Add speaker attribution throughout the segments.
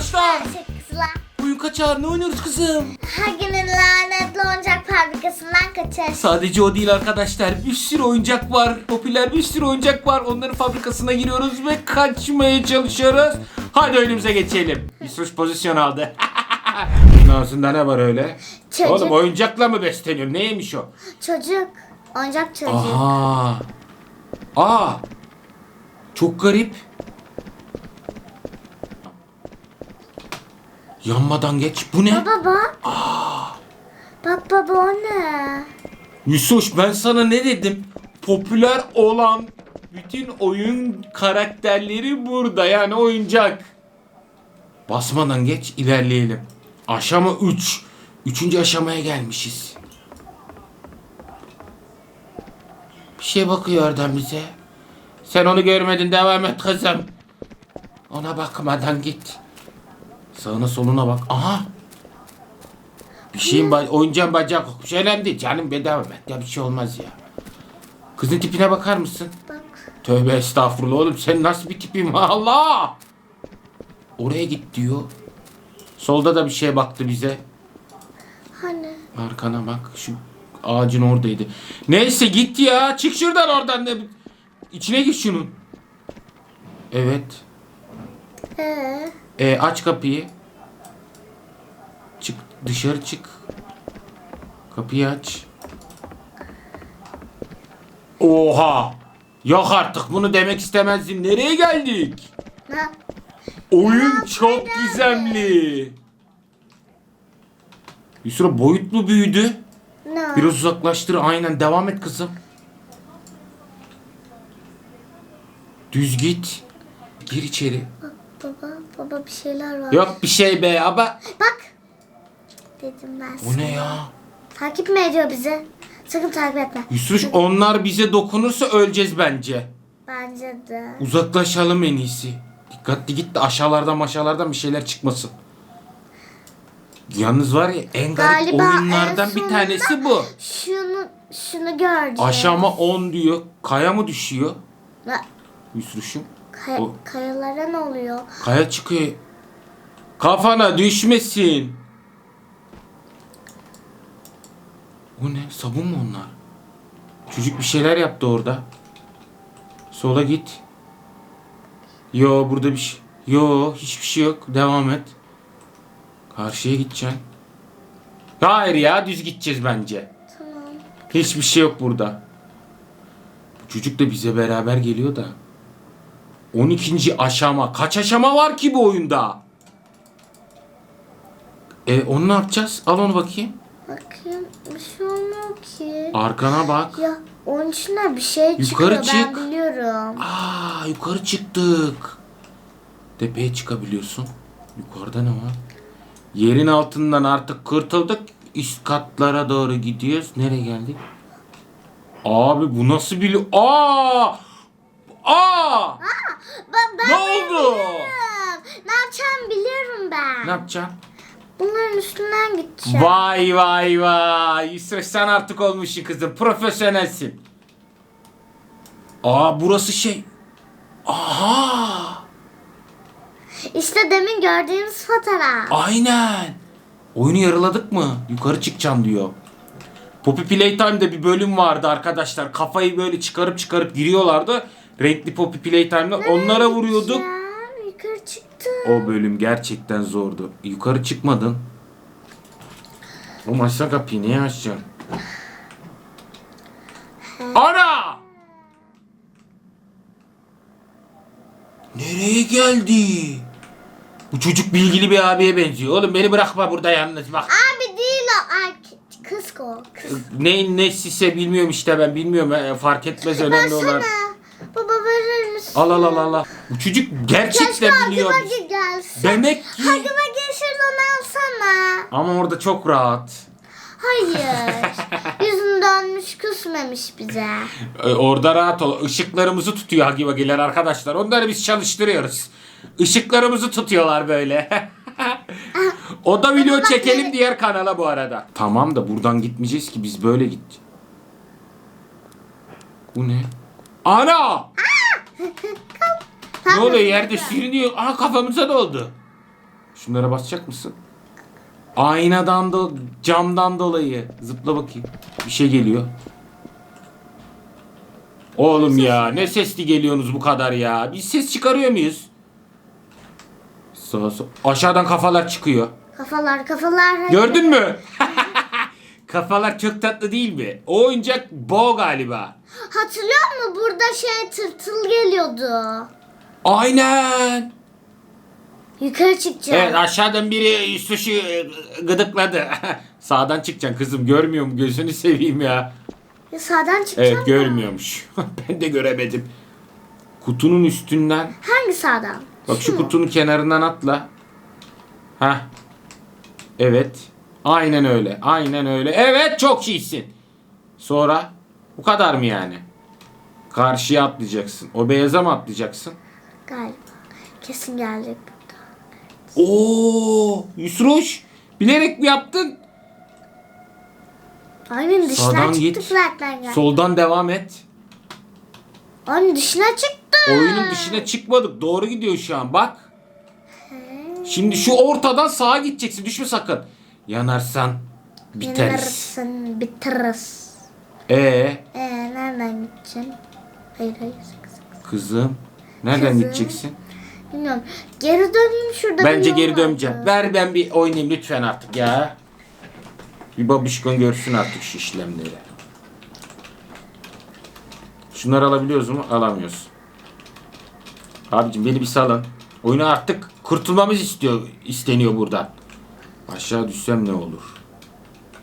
Speaker 1: arkadaşlar.
Speaker 2: Kızlar.
Speaker 1: Oyun kaçar ne oynuyoruz kızım?
Speaker 2: Hagi'nin lanetli oyuncak fabrikasından kaçış.
Speaker 1: Sadece o değil arkadaşlar. Bir sürü oyuncak var. Popüler bir sürü oyuncak var. Onların fabrikasına giriyoruz ve kaçmaya çalışıyoruz. Hadi önümüze geçelim. Bir suç pozisyon aldı. Bunun ağzında ne var öyle?
Speaker 2: Çocuk.
Speaker 1: Oğlum oyuncakla mı besleniyor? Neymiş o?
Speaker 2: Çocuk. Oyuncak çocuk.
Speaker 1: Aha. Aa. Çok garip. Yanmadan geç. Bu ne?
Speaker 2: Baba bak. Bak baba o ne?
Speaker 1: Yusuf ben sana ne dedim? Popüler olan bütün oyun karakterleri burada yani oyuncak. Basmadan geç ilerleyelim. Aşama 3. Üçüncü aşamaya gelmişiz. Bir şey bakıyor oradan bize. Sen onu görmedin devam et kızım. Ona bakmadan git. Sağına soluna bak. Aha. Bir şeyin ba- oyuncağın bacağı kokmuş. Önemli canım bedava. Ya bir şey olmaz ya. Kızın tipine bakar mısın?
Speaker 2: Bak.
Speaker 1: Tövbe estağfurullah oğlum sen nasıl bir tipim Allah. Oraya git diyor. Solda da bir şeye baktı bize.
Speaker 2: Hani?
Speaker 1: Arkana bak şu ağacın oradaydı. Neyse git ya çık şuradan oradan da. İçine gir şunun. Evet.
Speaker 2: Ee,
Speaker 1: E, aç kapıyı. Çık dışarı çık. Kapıyı aç. Oha! Yok artık bunu demek istemezdim. Nereye geldik? Oyun çok gizemli. Bir süre boyutlu büyüdü.
Speaker 2: Ne?
Speaker 1: Biraz uzaklaştır. Aynen devam et kızım. Düz git. Gir içeri.
Speaker 2: Baba, baba bir şeyler var.
Speaker 1: Yok bir şey be ama.
Speaker 2: Bak. Dedim ben sana.
Speaker 1: O ne ya?
Speaker 2: Takip mi ediyor bizi? Sakın takip etme.
Speaker 1: Yusuf onlar bize dokunursa öleceğiz bence.
Speaker 2: Bence de.
Speaker 1: Uzaklaşalım en iyisi. Dikkatli git de aşağılardan maşalardan bir şeyler çıkmasın. Yalnız var ya en garip
Speaker 2: Galiba
Speaker 1: oyunlardan
Speaker 2: en
Speaker 1: bir tanesi bu.
Speaker 2: Şunu, şunu göreceğiz.
Speaker 1: Aşama 10 diyor. Kaya mı düşüyor?
Speaker 2: Ne? Kay-
Speaker 1: O-
Speaker 2: kayalara ne oluyor?
Speaker 1: Kaya çıkıyor. Kafana düşmesin. Bu ne? Sabun mu onlar? Çocuk bir şeyler yaptı orada. Sola git. Yo burada bir şey. Yo hiçbir şey yok. Devam et. Karşıya gideceksin. Hayır ya düz gideceğiz bence.
Speaker 2: Tamam.
Speaker 1: Hiçbir şey yok burada. Bu çocuk da bize beraber geliyor da. 12. aşama. Kaç aşama var ki bu oyunda? E onu ne yapacağız? Al onu bakayım.
Speaker 2: Bakayım bir şey olmuyor ki.
Speaker 1: Arkana bak.
Speaker 2: Ya onun içinden bir şey
Speaker 1: Yukarı
Speaker 2: çıkıyor ben
Speaker 1: çık.
Speaker 2: biliyorum.
Speaker 1: Aa yukarı çıktık. Tepeye çıkabiliyorsun. Yukarıda ne var? Yerin altından artık kurtulduk. Üst katlara doğru gidiyoruz. Nereye geldik? Abi bu nasıl bir... Aa! Aa!
Speaker 2: Ben, ben
Speaker 1: Ne oldu?
Speaker 2: biliyorum. Ne yapacağımı biliyorum ben.
Speaker 1: Ne yapacaksın?
Speaker 2: Bunların üstünden gideceğim.
Speaker 1: Vay vay vay. Yusuf sen artık olmuşsun kızım. Profesyonelsin. Aa burası şey. Aha.
Speaker 2: İşte demin gördüğümüz fotoğraf.
Speaker 1: Aynen. Oyunu yarıladık mı? Yukarı çıkacağım diyor. Poppy Playtime'da bir bölüm vardı arkadaşlar. Kafayı böyle çıkarıp çıkarıp giriyorlardı. Renkli Poppy Playtime'da onlara vuruyorduk.
Speaker 2: Ya, yukarı çıktı.
Speaker 1: O bölüm gerçekten zordu. Yukarı çıkmadın. O açsana kapıyı niye açacaksın? Ana! Nereye geldi? Bu çocuk bilgili bir abiye benziyor. Oğlum beni bırakma burada yalnız bak.
Speaker 2: Abi değil o. Ay, kız o. Kız.
Speaker 1: Neyin nesiyse bilmiyorum işte ben bilmiyorum. E, Fark etmez önemli olan.
Speaker 2: Versene. Baba verir misin?
Speaker 1: Al al al al. al. Bu çocuk gerçekten
Speaker 2: Keşke
Speaker 1: biliyor.
Speaker 2: Vagi gelsin.
Speaker 1: Demek ki...
Speaker 2: Hagi Vagi şuradan alsana.
Speaker 1: Ama orada çok rahat.
Speaker 2: Hayır. Yüzünü dönmüş küsmemiş bize.
Speaker 1: Ee, Orada rahat ol. Işıklarımızı tutuyor Hagi Vagiler arkadaşlar. Onları biz çalıştırıyoruz. Işıklarımızı tutuyorlar böyle. o da video çekelim diğer kanala bu arada. Tamam da buradan gitmeyeceğiz ki biz böyle git. Bu ne? Ana! Ne oluyor yerde sürünüyor. Aha kafamıza doldu. Şunlara basacak mısın? Aynadan da camdan dolayı. Zıpla bakayım. Bir şey geliyor. Oğlum ya ne sesli geliyorsunuz bu kadar ya. Biz ses çıkarıyor muyuz? Sağ sol. Aşağıdan kafalar çıkıyor.
Speaker 2: Kafalar kafalar.
Speaker 1: Gördün mü? Kafalar çok tatlı değil mi? O oyuncak Bo galiba.
Speaker 2: Hatırlıyor musun burada şey tırtıl geliyordu.
Speaker 1: Aynen.
Speaker 2: Yukarı çıkacağım.
Speaker 1: Evet aşağıdan biri sushi e, gıdıkladı. Sağdan çıkacaksın kızım görmüyor mu? Gözünü seveyim ya.
Speaker 2: Ya sağdan çıkacağım.
Speaker 1: Evet görmüyormuş. ben de göremedim. Kutunun üstünden.
Speaker 2: Hangi sağdan?
Speaker 1: Bak şu kutunun kenarından atla. Ha. Evet. Aynen öyle. Aynen öyle. Evet çok iyisin. Sonra bu kadar mı yani? Karşıya atlayacaksın. O beyaza mı atlayacaksın?
Speaker 2: Galiba. Kesin gelecek burada.
Speaker 1: Oo, Yusruş. Bilerek mi yaptın?
Speaker 2: Aynen dışına
Speaker 1: Sağdan
Speaker 2: çıktı
Speaker 1: git.
Speaker 2: zaten gel.
Speaker 1: Soldan devam et.
Speaker 2: Aynen dışına çıktı.
Speaker 1: Oyunun dışına çıkmadık. Doğru gidiyor şu an. Bak. Şimdi şu ortadan sağa gideceksin. Düşme sakın. Yanarsan biteriz.
Speaker 2: Yanarsan biteriz.
Speaker 1: Ee,
Speaker 2: Ee nereden gideceksin? Hayır hayır. sakın, sakın.
Speaker 1: kızım. Nereden
Speaker 2: Kızım.
Speaker 1: gideceksin?
Speaker 2: Bilmiyorum. Geri döneyim şurada.
Speaker 1: Bence geri
Speaker 2: yol
Speaker 1: döneceğim.
Speaker 2: vardı.
Speaker 1: Ver ben bir oynayayım lütfen artık ya. Bir babişkon görsün artık şu işlemleri. Şunları alabiliyoruz mu? Alamıyoruz. Abicim beni bir salın. Oyunu artık kurtulmamız istiyor, isteniyor buradan. Aşağı düşsem ne olur?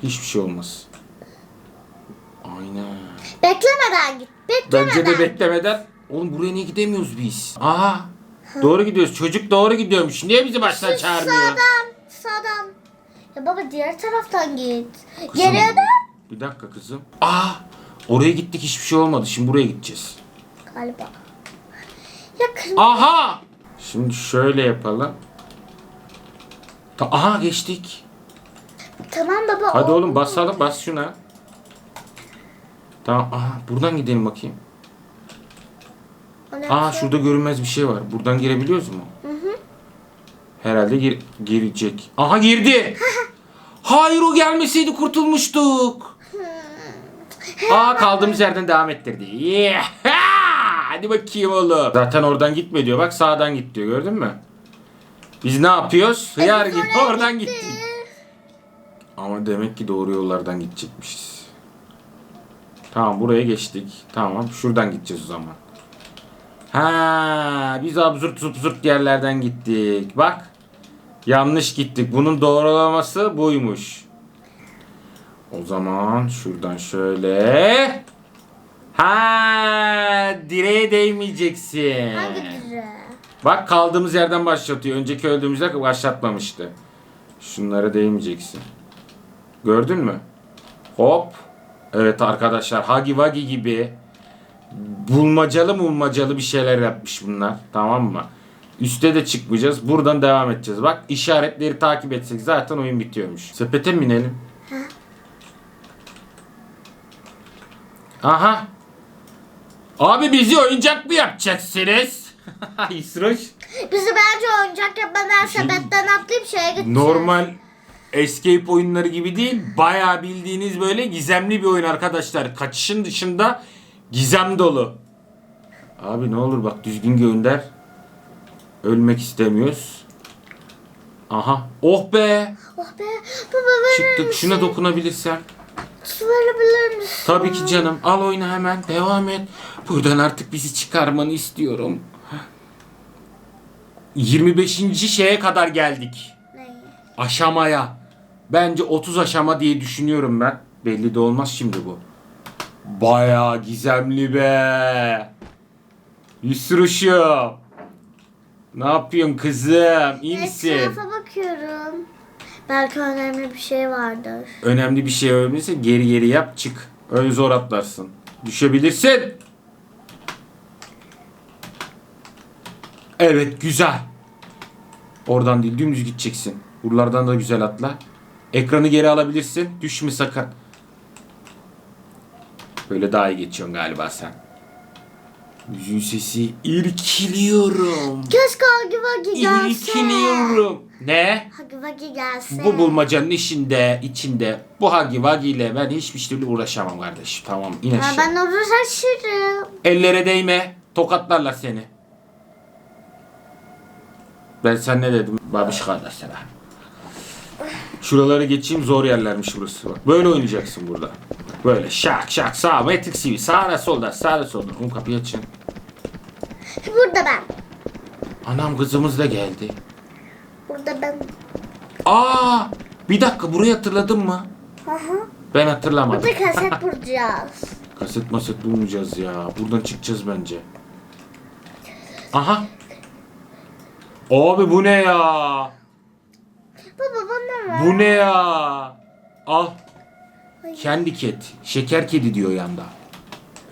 Speaker 1: Hiçbir şey olmaz. Aynen.
Speaker 2: Beklemeden git. Beklemeden.
Speaker 1: Bence de beklemeden. Oğlum buraya niye gidemiyoruz biz? Aa. Doğru gidiyoruz. Çocuk doğru gidiyormuş. Niye bizi baştan
Speaker 2: Şu
Speaker 1: çağırmıyor?
Speaker 2: Sağdan. Sağdan. Ya baba diğer taraftan git.
Speaker 1: Kızım,
Speaker 2: Geriye dön.
Speaker 1: Bir dakika kızım. Aa! Oraya gittik hiçbir şey olmadı. Şimdi buraya gideceğiz.
Speaker 2: Galiba. Ya kırmızı.
Speaker 1: Aha! Şimdi şöyle yapalım. Ta Aha geçtik.
Speaker 2: Tamam baba.
Speaker 1: Hadi oğlum basalım. Bas şuna. Tamam. Aha buradan gidelim bakayım.
Speaker 2: O ne
Speaker 1: Aa
Speaker 2: şey?
Speaker 1: şurada görünmez bir şey var. Buradan girebiliyoruz mu? Herhalde gir girecek. Aha girdi. Hayır o gelmeseydi kurtulmuştuk. Aa kaldığımız yerden devam ettirdi. Yeah! Hadi bakayım oğlum. Zaten oradan gitme diyor. Bak sağdan git diyor. Gördün mü? Biz ne yapıyoruz? Hıyar gibi oradan
Speaker 2: gittik.
Speaker 1: gittik. Ama demek ki doğru yollardan gidecekmişiz. Tamam buraya geçtik. Tamam şuradan gideceğiz o zaman. Ha, biz absürt absürt yerlerden gittik. Bak. Yanlış gittik. Bunun doğrulaması buymuş. O zaman şuradan şöyle. Ha, direğe değmeyeceksin.
Speaker 2: Hangi?
Speaker 1: Bak kaldığımız yerden başlatıyor. Önceki öldüğümüzde başlatmamıştı. Şunlara değmeyeceksin. Gördün mü? Hop. Evet arkadaşlar Hagi Wagi gibi bulmacalı bulmacalı bir şeyler yapmış bunlar. Tamam mı? Üste de çıkmayacağız. Buradan devam edeceğiz. Bak işaretleri takip etsek zaten oyun bitiyormuş. Sepete mi inelim? Aha. Abi bizi oyuncak mı yapacaksınız? İsroş.
Speaker 2: Bizi bence oyuncak yapmadan
Speaker 1: şey-
Speaker 2: sepetten atlayıp şeye gideceğiz.
Speaker 1: Normal escape oyunları gibi değil. Bayağı bildiğiniz böyle gizemli bir oyun arkadaşlar. Kaçışın dışında gizem dolu. Abi ne olur bak düzgün gönder. Ölmek istemiyoruz. Aha. Oh be.
Speaker 2: Oh be. Baba verir
Speaker 1: Çıktık.
Speaker 2: misin?
Speaker 1: Şuna dokunabilirsem.
Speaker 2: Su verebilir misin?
Speaker 1: Tabii ki canım. Al oyna hemen. Devam et. Buradan artık bizi çıkarmanı istiyorum. 25. şeye kadar geldik.
Speaker 2: Ne?
Speaker 1: Aşamaya. Bence 30 aşama diye düşünüyorum ben. Belli de olmaz şimdi bu. Bayağı gizemli be. Yusruş'um. Ne yapıyorsun kızım? İyi misin?
Speaker 2: Etrafa bakıyorum. Belki önemli bir şey vardır.
Speaker 1: Önemli bir şey öğrenirse geri geri yap çık. Öyle zor atlarsın. Düşebilirsin. Evet güzel. Oradan değil dümdüz gideceksin. Buralardan da güzel atla. Ekranı geri alabilirsin. Düşme sakın. Böyle daha iyi geçiyorsun galiba sen. Müziğin sesi irkiliyorum.
Speaker 2: Keşke Hagi Vagi gelse.
Speaker 1: İrkiliyorum. Ne?
Speaker 2: Hagi Vagi gelse.
Speaker 1: Bu bulmacanın işinde, içinde bu hagi vagi ile ben hiçbir türlü uğraşamam kardeşim. Tamam in
Speaker 2: Ya
Speaker 1: aşağı.
Speaker 2: ben uğraşırım.
Speaker 1: Ellere değme. Tokatlarlar seni. Ben sen ne dedim? Babiş kardeşler. Şuraları geçeyim zor yerlermiş burası. Bak böyle oynayacaksın burada. Böyle şak şak sağ metrik sivi sağda solda sağda solda. Oğlum kapıyı açın.
Speaker 2: Burada ben.
Speaker 1: Anam kızımız da geldi.
Speaker 2: Burada ben.
Speaker 1: Aa bir dakika burayı hatırladın mı?
Speaker 2: Hı hı.
Speaker 1: Ben hatırlamadım.
Speaker 2: Burada kaset bulacağız.
Speaker 1: Kaset maset bulmayacağız ya. Buradan çıkacağız bence. Aha. Abi bu ne ya?
Speaker 2: Baba bana ver.
Speaker 1: Bu ne ya? Al. Kendi ket. Şeker kedi diyor yanda.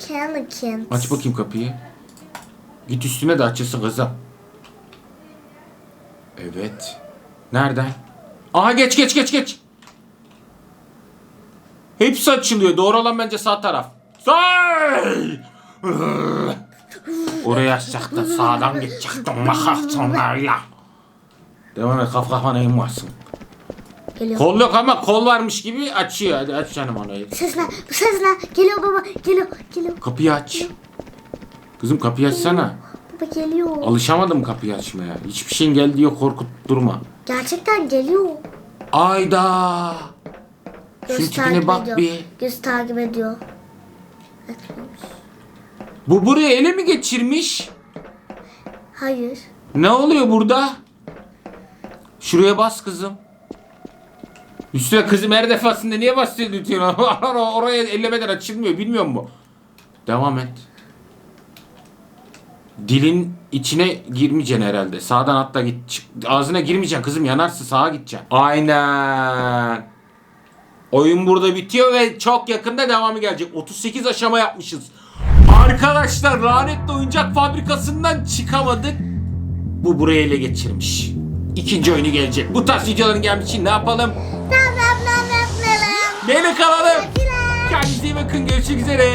Speaker 2: Candy
Speaker 1: Aç bakayım kapıyı. Git üstüne de açılsın kızım. Evet. Nereden? Aha geç geç geç geç. Hepsi açılıyor. Doğru olan bence sağ taraf. Sağ. Oraya açacaktın. Sağdan gidecektin. Bakarsın öyle. Devam et kaf kafana inmezsin.
Speaker 2: Geliyor.
Speaker 1: Kol yok ama kol varmış gibi açıyor. Hadi aç canım onu.
Speaker 2: Ses ne? Bu ses ne? Geliyor baba. Geliyor. Geliyor.
Speaker 1: Kapıyı aç. Kızım kapıyı açsana.
Speaker 2: Baba geliyor.
Speaker 1: Alışamadım kapıyı açmaya. Hiçbir şeyin geldiği yok korkut durma.
Speaker 2: Gerçekten geliyor.
Speaker 1: Ayda.
Speaker 2: Göz
Speaker 1: Şunun tipine
Speaker 2: takip
Speaker 1: bak
Speaker 2: ediyor.
Speaker 1: bir.
Speaker 2: Göz takip ediyor. Etmemiş.
Speaker 1: Bu buraya ele mi geçirmiş?
Speaker 2: Hayır.
Speaker 1: Ne oluyor burada? Şuraya bas kızım. Üstüne kızım her defasında niye basıyorsun? Oraya ellemeden açılmıyor bilmiyor musun? Devam et. Dilin içine girmeyeceksin herhalde. Sağdan atla git. Çık. Ağzına girmeyeceksin kızım yanarsın sağa gideceksin. Aynen. Oyun burada bitiyor ve çok yakında devamı gelecek. 38 aşama yapmışız. Arkadaşlar lanetli oyuncak fabrikasından çıkamadık. Bu buraya ele geçirmiş. İkinci oyunu gelecek. Bu tarz videoların gelmesi için ne yapalım?
Speaker 2: Nam nam nam nam.
Speaker 1: Neyle kalalım? Kendinize iyi bakın. Görüşmek üzere.